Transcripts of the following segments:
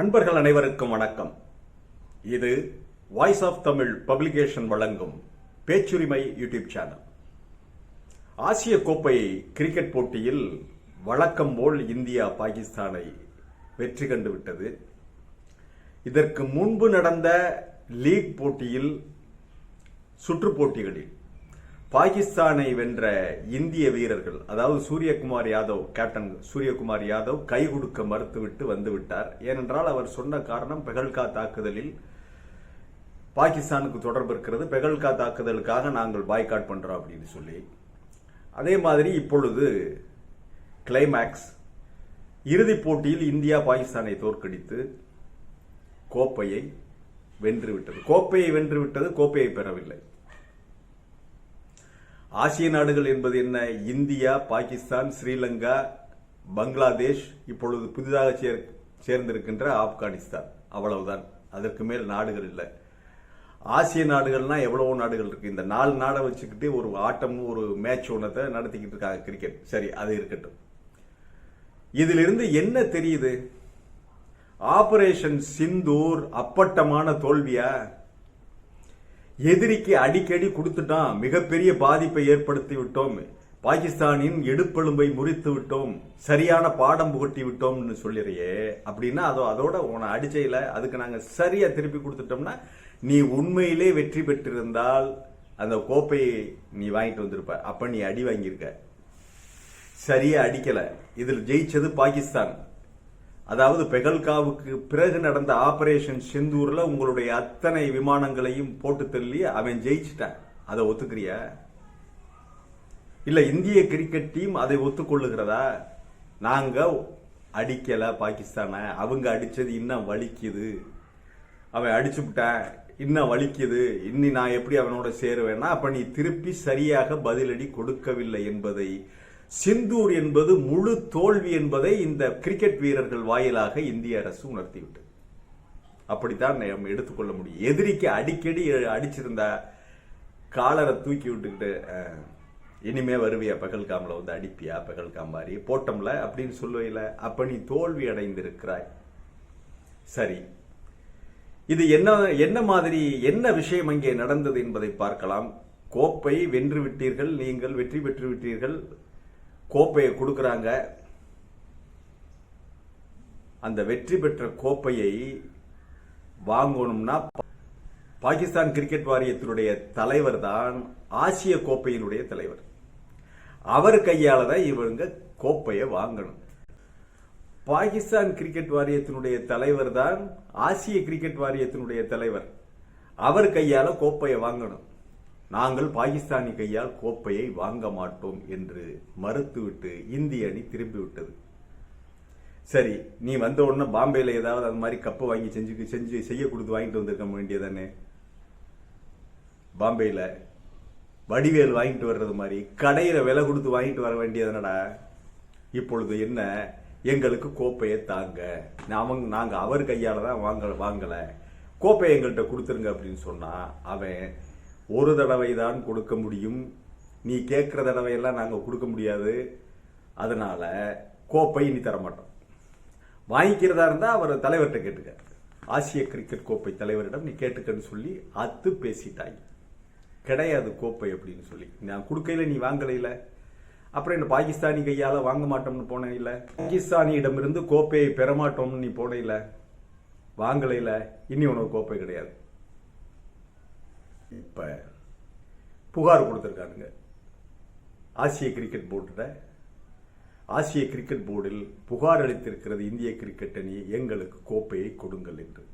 அன்பர்கள் அனைவருக்கும் வணக்கம். இது வாய்ஸ் ஆஃப் தமிழ் பப்ளிகேஷன் வழங்கும் பேச்சுரிமை யூடியூப் சேனல். ஆசிய கோப்பை கிரிக்கெட் போட்டியில் வழக்கம் போல் இந்தியா பாகிஸ்தானை வெற்றி கண்டு விட்டது இதற்கு முன்பு நடந்த லீக் போட்டியில் சுற்று போட்டிகளில் பாகிஸ்தானை வென்ற இந்திய வீரர்கள் அதாவது சூரியகுமார் யாதவ் கேப்டன் சூரியகுமார் யாதவ் கை கொடுக்க மறுத்துவிட்டு வந்துவிட்டார். ஏனென்றால் அவர் சொன்ன காரணம் பெகல்கா தாக்குதலில் பாகிஸ்தானுக்கு தொடர்பு இருக்கிறது. பெகல்கா தாக்குதலுக்காக நாங்கள் பாய்காட் பண்றோம் அப்படின்னு சொல்லி. அதே மாதிரி இப்பொழுது கிளைமேக்ஸ் இறுதிப் போட்டியில் இந்தியா பாகிஸ்தானை தோற்கடித்து கோப்பையை வென்றுவிட்டது. கோப்பையை வென்றுவிட்டது கோப்பையை பெறவில்லை. ஆசிய நாடுகள் என்பது என்ன? இந்தியா பாகிஸ்தான் ஸ்ரீலங்கா பங்களாதேஷ் இப்பொழுது புதிதாக சேர் சேர்ந்திருக்கின்ற ஆப்கானிஸ்தான். அவ்வளவுதான். அதற்கு மேல் நாடுகள் இல்லை. ஆசிய நாடுகள்னா எவ்வளவோ நாடுகள் இருக்கு. இந்த நாலு நாடை வச்சுக்கிட்டு ஒரு ஆட்டம் ஒரு மேட்ச் ஒன்றத்தை நடத்திக்கிட்டு இருக்காங்க கிரிக்கெட் சரி அது இருக்கட்டும். இதிலிருந்து என்ன தெரியுது? ஆபரேஷன் சிந்தூர் அப்பட்டமான தோல்வியா? எதிரிக்கு அடிக்கடி கொடுத்துட்டான். மிகப்பெரிய பாதிப்பை ஏற்படுத்தி விட்டோம். பாகிஸ்தானின் எடுப்பெலும்பை முறித்து விட்டோம். சரியான பாடம் புகட்டி விட்டோம்னு சொல்லிறையே. அப்படின்னா அதோ அதோட உன அடிச்சையில அதுக்கு நாங்கள் சரியா திருப்பி கொடுத்துட்டோம்னா நீ உண்மையிலே வெற்றி பெற்றிருந்தால் அந்த கோப்பையை நீ வாங்கிட்டு வந்திருப்ப. அப்ப நீ அடி வாங்கியிருக்க. சரியா அடிக்கல. இதில் ஜெயிச்சது பாகிஸ்தான். அதாவது பெகல்காவுக்கு பிறகு நடந்த ஆபரேஷன் செந்தூரில் உங்களுடைய அத்தனை விமானங்களையும் போட்டு தள்ளி அவன் ஜெயிச்சிட்டான். அதை ஒத்துக்கிறிய? இல்ல இந்திய கிரிக்கெட் டீம் அதை ஒத்துக்கொள்ளுகிறதா? நாங்க அடிக்கல பாகிஸ்தானை. அவங்க அடிச்சது இன்னும் வலிக்குது. அவன் அடிச்சு விட்டான் இன்னும் வலிக்குது. இன்னி நான் எப்படி அவனோட சேருவேன்னா அப்ப நீ திருப்பி சரியாக பதிலடி கொடுக்கவில்லை என்பதை சிந்தூர் என்பது முழு தோல்வி என்பதை இந்த கிரிக்கெட் வீரர்கள் வாயிலாக இந்திய அரசு உணர்த்திவிட்டது. அப்படித்தான் நம்ம எடுத்துக்கொள்ள முடியும். எதிரிக்கு அடிக்கடி அடிச்சிருந்தா காலரை தூக்கி விட்டுக்கிட்டு இனிமே வருவியா பகல்காமில் வந்து அடிப்பியா பகல்காம் மாதிரி போட்டோம்ல அப்படின்னு சொல்லுவையில அப்ப நீ தோல்வி அடைந்திருக்கிறாய். சரி. இது என்ன என்ன மாதிரி என்ன விஷயம் அங்கே நடந்தது என்பதை பார்க்கலாம். கோப்பை வென்று விட்டீர்கள் நீங்கள் வெற்றி பெற்று விட்டீர்கள். கோப்பையை கொடுக்குறாங்க. அந்த வெற்றி பெற்ற கோப்பையை வாங்கணும்னா பாகிஸ்தான் கிரிக்கெட் வாரியத்தினுடைய தலைவர் தான் ஆசிய கோப்பையினுடைய தலைவர். அவர் கையால் தான் இவங்க கோப்பையை வாங்கணும். பாகிஸ்தான் கிரிக்கெட் வாரியத்தினுடைய தலைவர் தான் ஆசிய கிரிக்கெட் வாரியத்தினுடைய தலைவர். அவர் கையால் கோப்பையை வாங்கணும். நாங்கள் பாகிஸ்தானி கையால் கோப்பையை வாங்க மாட்டோம் என்று மறுத்துவிட்டு இந்திய அணி திரும்பிவிட்டது. சரி நீ வந்த உடனே பாம்பேல ஏதாவது அந்த மாதிரி கப்பை வாங்கி செஞ்சு செஞ்சு செய்ய கொடுத்து வாங்கிட்டு வந்திருக்க வேண்டியதானே? பாம்பேயில் வடிவேல் வாங்கிட்டு வர்றது மாதிரி கடையில் விலை கொடுத்து வாங்கிட்டு வர வேண்டியதுனடா? இப்பொழுது என்ன? எங்களுக்கு கோப்பையை தாங்க. அவங்க நாங்கள் அவர் கையால் தான் வாங்க வாங்கலை. கோப்பையை எங்கள்கிட்ட கொடுத்துருங்க அப்படின்னு சொன்னால் அவன் ஒரு தடவை தான் கொடுக்க முடியும். நீ கேட்குற தடவையெல்லாம் நாங்கள் கொடுக்க முடியாது. அதனால் கோப்பை நீ தரமாட்டோம். வாங்கிக்கிறதா இருந்தால் அவர் தலைவர்கிட்ட கேட்டுக்க. ஆசிய கிரிக்கெட் கோப்பை தலைவரிடம் நீ கேட்டுக்கன்னு சொல்லி அத்து பேசிட்டாங்க கிடையாது கோப்பை அப்படின்னு சொல்லி. நான் கொடுக்கையில நீ வாங்கலையில. அப்புறம் இந்த பாகிஸ்தானி கையால் வாங்க மாட்டோம்னு போன இல்லை பாகிஸ்தானியிடமிருந்து கோப்பையை பெற மாட்டோம்னு நீ போன இல்லை வாங்கலையில. இனி உனக்கு கோப்பை கிடையாது. இப்போ புகார் கொடுத்துருக்காருங்க. ஆசிய கிரிக்கெட் போர்டில் ஆசிய கிரிக்கெட் போர்டில் புகார் அளித்திருக்கிறது இந்திய கிரிக்கெட் அணி. எங்களுக்கு கோப்பையை கொடுங்கள் என்று.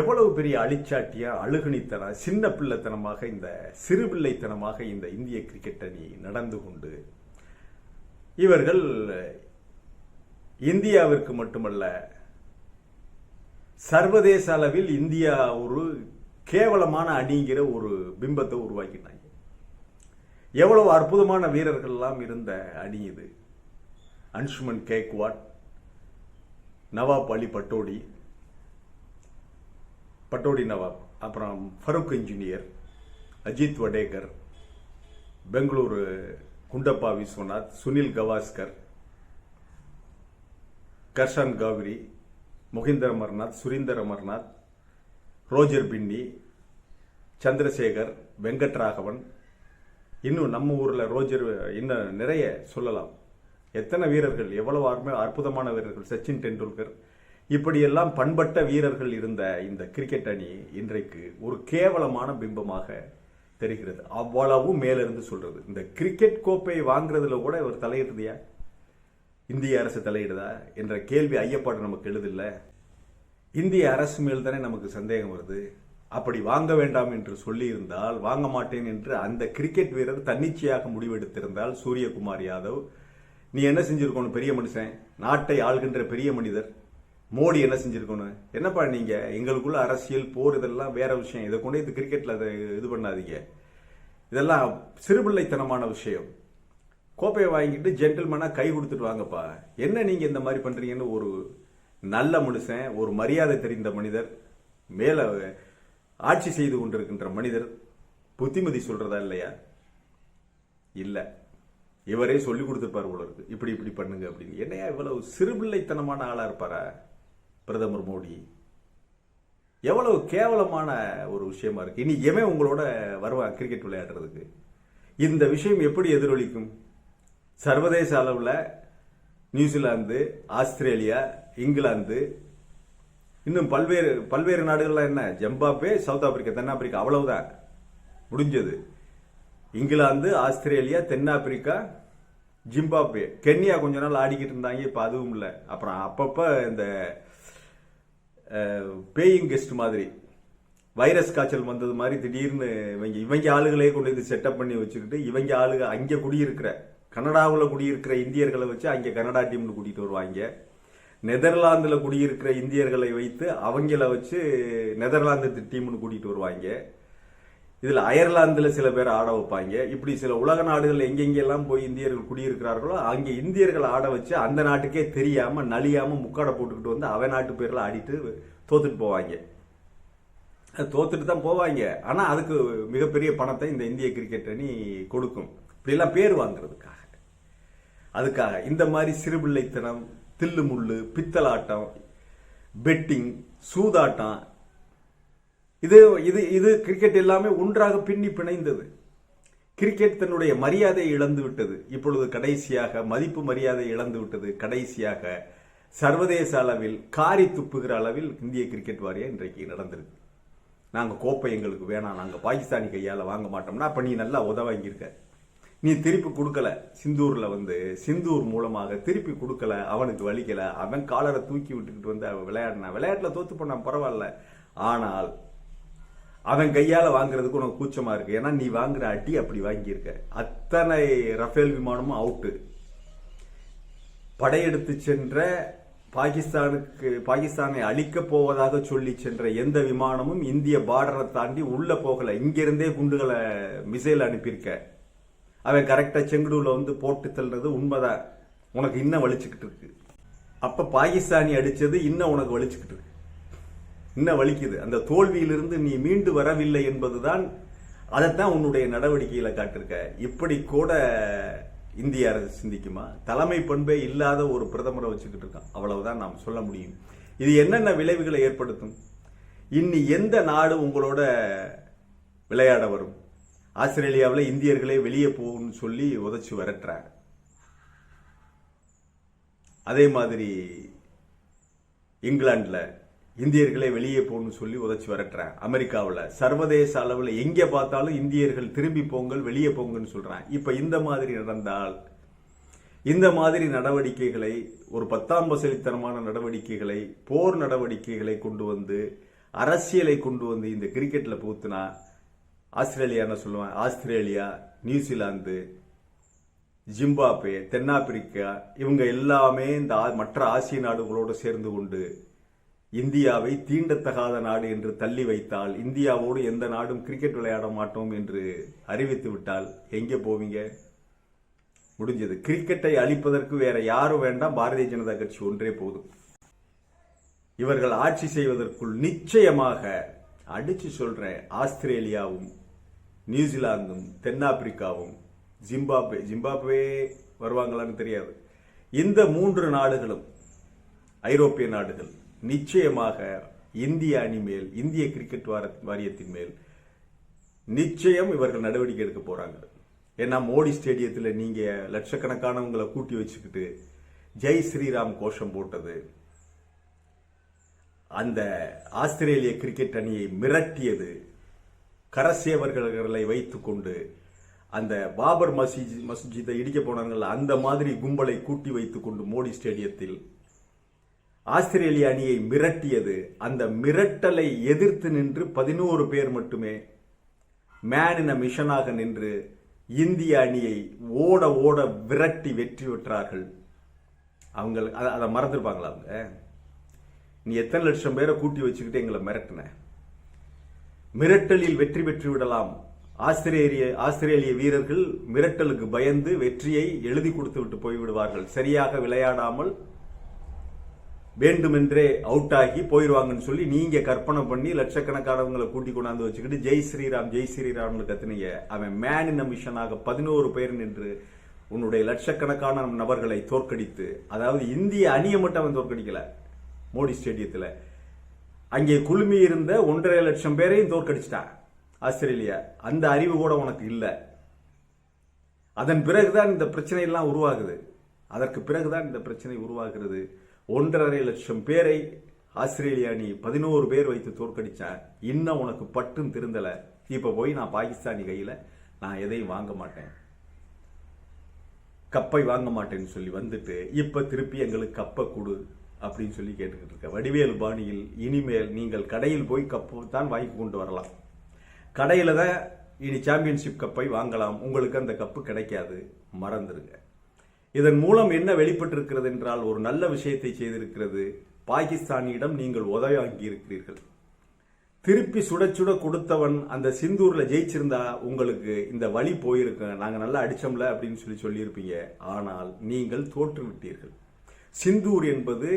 எவ்வளவு பெரிய அழிச்சாட்டியா அழுகுணித்தன சின்ன பிள்ளைத்தனமாக இந்த சிறு பிள்ளைத்தனமாக இந்த இந்திய கிரிக்கெட் அணி நடந்து கொண்டு இவர்கள் இந்தியாவிற்கு மட்டுமல்ல சர்வதேச அளவில் இந்தியா ஒரு கேவலமான அணிங்கிற ஒரு பிம்பத்தை உருவாக்கினாங்க எவ்வளவு அற்புதமான வீரர்கள் எல்லாம் இருந்த அணி இது. அன்சுமன் கேக்வாட் நவாப் அலி பட்டோடி பட்டோடி நவாப் அப்புறம் ஃபரூக் இன்ஜினியர் அஜித் வடேகர் பெங்களூரு குண்டப்பா விஸ்வநாத் சுனில் கவாஸ்கர் கர்ஷன் கௌரி முகிந்தர் அமர்நாத் சுரீந்தர் அமர்நாத் ரோஜர் பின்னி சந்திரசேகர் வெங்கட்ராகவன். இன்னும் நம்ம ஊரில் ரோஜர் இன்னும் நிறைய சொல்லலாம். எத்தனை வீரர்கள் எவ்வளவு அருமை அற்புதமான வீரர்கள் சச்சின் டெண்டுல்கர். இப்படியெல்லாம் பண்பட்ட வீரர்கள் இருந்த இந்த கிரிக்கெட் அணி இன்றைக்கு ஒரு கேவலமான பிம்பமாக தெரிகிறது. அவ்வளவும் மேலிருந்து சொல்றது. இந்த கிரிக்கெட் கோப்பையை வாங்குறதுல கூட இவர் தலையிடுதியா? இந்திய அரசு தலையிடுதா? என்ற கேள்வி ஐயப்பாடு நமக்கு எழுதில்ல. இந்திய அரசு மேல் தானே நமக்கு சந்தேகம் வருது. அப்படி வாங்க வேண்டாம் என்று சொல்லியிருந்தால் வாங்க மாட்டேன் என்று அந்த கிரிக்கெட் வீரர் தன்னிச்சையாக முடிவெடுத்திருந்தால் சூரியகுமார் யாதவ் நீ என்ன செஞ்சிருக்கணும் பெரிய மனுஷன்? நாட்டை ஆள்கின்ற பெரிய மனிதர். மோடி என்ன செஞ்சிருக்கணும்? என்னப்பா நீங்க? எங்களுக்குள்ள அரசியல் போர் இதெல்லாம் வேற விஷயம். இதை கொண்டு இது கிரிக்கெட்ல அதை இது பண்ணாதீங்க. இதெல்லாம் சிறுபிள்ளைத்தனமான விஷயம். கோப்பையை வாங்கிட்டு ஜென்டில்மேனா கை கொடுத்துட்டு வாங்கப்பா. என்ன நீங்க இந்த மாதிரி பண்றீங்கன்னு ஒரு நல்ல மனுஷன் ஒரு மரியாதை தெரிந்த மனிதர் மேல ஆட்சி செய்து கொண்டிருக்கின்ற மனிதர் புத்திமதி சொல்றதா இல்லையா? இல்ல. இவரே சொல்லி கொடுத்துருப்பார் உலருக்கு இருக்கு. இப்படி இப்படி பண்ணுங்க அப்படின்னு. என்னையா இவ்வளவு சிறுபிள்ளைத்தனமான ஆளா இருப்பாரா பிரதமர் மோடி? எவ்வளவு கேவலமான ஒரு விஷயமா இருக்கு. இனி எவன் உங்களோட வருவான் கிரிக்கெட் விளையாடுறதுக்கு. இந்த விஷயம் எப்படி எதிரொலிக்கும்? சர்வதேச அளவில் நியூசிலாந்து ஆஸ்திரேலியா இங்கிலாந்து இன்னும் பல்வேறு பல்வேறு நாடுகள்லாம் என்ன? ஜிம்பாப்வே சவுத் ஆப்பிரிக்கா தென்னாப்பிரிக்கா அவ்வளவுதான். முடிஞ்சது. இங்கிலாந்து ஆஸ்திரேலியா தென்னாப்பிரிக்கா ஜிம்பாப்வே. கென்யா கொஞ்ச நாள் ஆடிக்கிட்டு இருந்தாங்க இப்போ அதுவும் இல்லை. அப்புறம் அப்பப்போ இந்த பேயிங் கெஸ்ட் மாதிரி வைரஸ் காய்ச்சல் வந்தது மாதிரி திடீர்னு இவங்க இவங்க ஆளுகளே கொண்டு வந்து செட்டப் பண்ணி வச்சுக்கிட்டு இவங்க ஆளுக அங்கே குடியிருக்கிற கனடாவில் குடியிருக்கிற இந்தியர்களை வச்சு அங்கே கனடா டீம்னு கூட்டிகிட்டு வருவாங்க. நெதர்லாந்தில் குடியிருக்கிற இந்தியர்களை வைத்து அவங்கள வச்சு நெதர்லாந்து டீம்னு கூட்டிகிட்டு வருவாங்க. இதில் அயர்லாந்தில் சில பேர் ஆட வைப்பாங்க. இப்படி சில உலக நாடுகள் எங்கெங்கெல்லாம் போய் இந்தியர்கள் குடியிருக்கிறார்களோ அங்கே இந்தியர்கள் ஆட வச்சு அந்த நாட்டுக்கே தெரியாமல் நலியாமல் முக்காடை போட்டுக்கிட்டு வந்து அவ நாட்டு பேரில் ஆடிட்டு தோத்துட்டு போவாங்க. தோத்துட்டு தான் போவாங்க. ஆனால் அதுக்கு மிகப்பெரிய பணத்தை இந்த இந்திய கிரிக்கெட் அணி கொடுக்கும். இப்படிலாம் பேர் வாங்குறதுக்காக. அதுக்காக. இந்த மாதிரி சிறுபிள்ளைத்தனம் தில்லு முள்ளு பித்தலாட்டம் பெட்டிங் சூதாட்டம். இது இது இது கிரிக்கெட் எல்லாமே ஒன்றாக பின்னி பிணைந்தது. கிரிக்கெட் தன்னுடைய மரியாதையை இழந்து விட்டது. இப்பொழுது கடைசியாக மதிப்பு மரியாதை இழந்து விட்டது. கடைசியாக சர்வதேச அளவில் காரி துப்புகிற அளவில் இந்திய கிரிக்கெட் வாரியம் இன்றைக்கு நடந்திருக்கு. நாங்கள் கோப்பை எங்களுக்கு வேணாம். நாங்கள் பாகிஸ்தானி கையால் வாங்க மாட்டோம்னா அப்போ நீ நல்லா உதவாங்கியிருக்க நீ திருப்பி கொடுக்கல. சிந்தூர்ல வந்து சிந்தூர் மூலமாக திருப்பி கொடுக்கல. அவனுக்கு வலிக்கல. அவன் காலரை தூக்கி விட்டுக்கிட்டு வந்து அவன் விளையாடினா விளையாட்டுல தோத்து போனான் பரவாயில்ல. ஆனால் அவன் கையால வாங்குறதுக்கு உனக்கு கூச்சமா இருக்கு. ஏன்னா நீ வாங்குற அடி அப்படி வாங்கியிருக்க. அத்தனை ரஃபேல் விமானமும் அவுட்டு. படையெடுத்து சென்ற பாகிஸ்தானுக்கு பாகிஸ்தானை அழிக்க போவதாக சொல்லி சென்ற எந்த விமானமும் இந்திய பார்டரை தாண்டி உள்ள போகல. இங்கிருந்தே குண்டுகளை மிசைல் அனுப்பியிருக்க. அவன் கரெக்டாக செங்குடுவில் வந்து போட்டு தள்ளுறது உண்மைதான் உனக்கு இன்னும் வலிச்சுக்கிட்டு இருக்கு. அப்போ பாகிஸ்தானி அடித்தது இன்னும் உனக்கு வலிச்சுக்கிட்டு இருக்கு. இன்னும் வலிக்குது. அந்த தோல்வியிலிருந்து நீ மீண்டு வரவில்லை என்பதுதான் அதைத்தான் உன்னுடைய நடவடிக்கையில் காட்டிருக்க. இப்படி கூட இந்திய அரசு சிந்திக்குமா? தலைமை பண்பே இல்லாத ஒரு பிரதமரை வச்சுக்கிட்டு இருக்கான். அவ்வளவுதான் நாம் சொல்ல முடியும். இது என்னென்ன விளைவுகளை ஏற்படுத்தும்? இன்னி எந்த நாடு உங்களோட விளையாட வரும்? ஆஸ்திரேலியாவில் இந்தியர்களே வெளியே போகணும்னு சொல்லி உதச்சி விரட்டுறாங்க. அதே மாதிரி இங்கிலாண்டில் இந்தியர்களே வெளியே போகணும்னு சொல்லி உதச்சு விரட்டுறான் அமெரிக்காவில் சர்வதேச அளவில் எங்கே பார்த்தாலும் இந்தியர்கள் திரும்பி போங்கள் வெளியே போங்கன்னு சொல்கிறாங்க இப்போ இந்த மாதிரி நடந்தால் இந்த மாதிரி நடவடிக்கைகளை ஒரு பத்தாம் வசதித்தனமான நடவடிக்கைகளை போர் நடவடிக்கைகளை கொண்டு வந்து அரசியலை கொண்டு வந்து இந்த கிரிக்கெட்டில் பூத்துனா ஆஸ்திரேலியான்னு சொல்லுவேன் ஆஸ்திரேலியா நியூசிலாந்து ஜிம்பாப்வே தென்னாப்பிரிக்கா இவங்க எல்லாமே இந்த மற்ற ஆசிய நாடுகளோடு சேர்ந்து கொண்டு இந்தியாவை தீண்டத்தகாத நாடு என்று தள்ளி வைத்தால் இந்தியாவோடு எந்த நாடும் கிரிக்கெட் விளையாட மாட்டோம் என்று அறிவித்து விட்டால் எங்கே போவீங்க? முடிஞ்சது. கிரிக்கெட்டை அழிப்பதற்கு வேற யாரும் வேண்டாம். பாரதிய ஜனதா கட்சி ஒன்றே போதும். இவர்கள் ஆட்சி செய்வதற்குள் நிச்சயமாக அடிச்சு சொல்றேன் ஆஸ்திரேலியாவும் நியூசிலாந்தும் தென்னாப்பிரிக்காவும் ஜிம்பாப்வே ஜிம்பாப்வே வருவாங்களான்னு தெரியாது. இந்த மூன்று நாடுகளும் ஐரோப்பிய நாடுகள் நிச்சயமாக இந்திய அணி மேல் இந்திய கிரிக்கெட் வார- வாரியத்தின் மேல் நிச்சயம் இவர்கள் நடவடிக்கை எடுக்க போறாங்க. ஏன்னா மோடி ஸ்டேடியத்தில் நீங்க லட்சக்கணக்கானவங்களை கூட்டி வச்சுக்கிட்டு ஜெய் ஸ்ரீராம் கோஷம் போட்டது அந்த ஆஸ்திரேலிய கிரிக்கெட் அணியை மிரட்டியது கரசேவர்களை வைத்துக்கொண்டு அந்த பாபர் மசீஜ் மஸ்ஜிதை இடிக்க போனாங்கல்ல அந்த மாதிரி கும்பலை கூட்டி வைத்துக்கொண்டு மோடி ஸ்டேடியத்தில் ஆஸ்திரேலிய அணியை மிரட்டியது. அந்த மிரட்டலை எதிர்த்து நின்று பதினோரு பேர் மட்டுமே மேன் இன மிஷனாக நின்று இந்திய அணியை ஓட ஓட விரட்டி வெற்றி பெற்றார்கள். அவங்க அதை மறந்துருப்பாங்களா அவங்க? நீ எத்தனை லட்சம் பேரை கூட்டி வச்சுக்கிட்டு எங்களை மிரட்டின? மிரட்டலில் வெற்றி பெற்று விடலாம். ஆஸ்திரேலிய ஆஸ்திரேலிய வீரர்கள் மிரட்டலுக்கு பயந்து வெற்றியை எழுதி கொடுத்து விட்டு போய்விடுவார்கள். சரியாக விளையாடாமல் வேண்டுமென்றே அவுட் ஆகி போயிடுவாங்கன்னு சொல்லி நீங்க கற்பனை பண்ணி லட்சக்கணக்கானவங்களை கூட்டி கொண்டாந்து வச்சுக்கிட்டு ஜெய் ஸ்ரீராம் ஜெய் ஸ்ரீராம்னு கத்துனீங்க. அவன் மேன் இன் மிஷனாக பதினோரு பேர் நின்று உன்னுடைய லட்சக்கணக்கான நபர்களை தோற்கடித்து அதாவது இந்திய அணியை மட்டும் அவன் தோற்கடிக்கல. மோடி ஸ்டேடியத்தில். அங்கே குழுமி இருந்த ஒன்றரை லட்சம் பேரையும் தோற்கடிச்சிட்டான் ஆஸ்திரேலியா. அந்த அறிவு கூட உனக்கு இல்லை. அதன் பிறகுதான் இந்த பிரச்சனையெல்லாம் உருவாகுது. அதற்கு பிறகுதான் இந்த பிரச்சனை உருவாகிறது. ஒன்றரை லட்சம் பேரை ஆஸ்திரேலியா நீ பதினோரு பேர் வைத்து தோற்கடிச்சான் இன்னும் உனக்கு பட்டும் திருந்தலை. இப்போ போய் நான் பாகிஸ்தானி கையில் நான் எதையும் வாங்க மாட்டேன். கப்பை வாங்க மாட்டேன்னு சொல்லி வந்துட்டு இப்போ திருப்பி எங்களுக்கு கப்பை கொடு. அப்படின்னு சொல்லி கேட்டுக்கிட்டு இருக்க வடிவேல் பாணியில் இனிமேல் நீங்கள் கடையில் போய் கப்பு தான் வாங்கி கொண்டு வரலாம். கடையில் தான் இனி சாம்பியன்ஷிப் கப்பை வாங்கலாம். உங்களுக்கு அந்த கப்பு கிடைக்காது. மறந்துடுங்க இதன் மூலம் என்ன வெளிப்பட்டிருக்கிறது என்றால் ஒரு நல்ல விஷயத்தை செய்திருக்கிறது. பாகிஸ்தானியிடம் நீங்கள் உதவி வாங்கி இருக்கிறீர்கள் திருப்பி சுட சுட கொடுத்தவன் அந்த சிந்தூரில் ஜெயிச்சிருந்தா உங்களுக்கு இந்த வழி போயிருக்க நாங்கள் நல்லா அடித்தோம்ல அப்படின்னு சொல்லி சொல்லியிருப்பீங்க. ஆனால் நீங்கள் தோற்று விட்டீர்கள் சிந்தூர் என்பது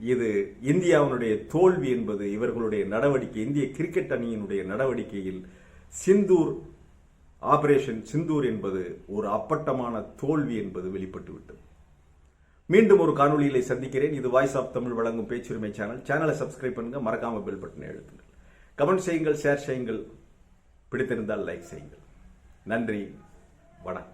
இது இந்தியாவினுடைய தோல்வி என்பது இவர்களுடைய நடவடிக்கை இந்திய கிரிக்கெட் அணியினுடைய நடவடிக்கையில் சிந்தூர் ஆபரேஷன் சிந்தூர் என்பது ஒரு அப்பட்டமான தோல்வி என்பது வெளிப்பட்டுவிட்டது. மீண்டும் ஒரு காணொளியிலே சந்திக்கிறேன். இது வாய்ஸ் ஆஃப் தமிழ் வழங்கும் பேச்சுரிமை சேனல் சேனலை சப்ஸ்கிரைப் பண்ணுங்க. மறக்காம பெல் பட்டனை எழுத்துங்கள் கமெண்ட் செய்யுங்கள் ஷேர் செய்யுங்கள். பிடித்திருந்தால் லைக் செய்யுங்கள். நன்றி. வணக்கம்.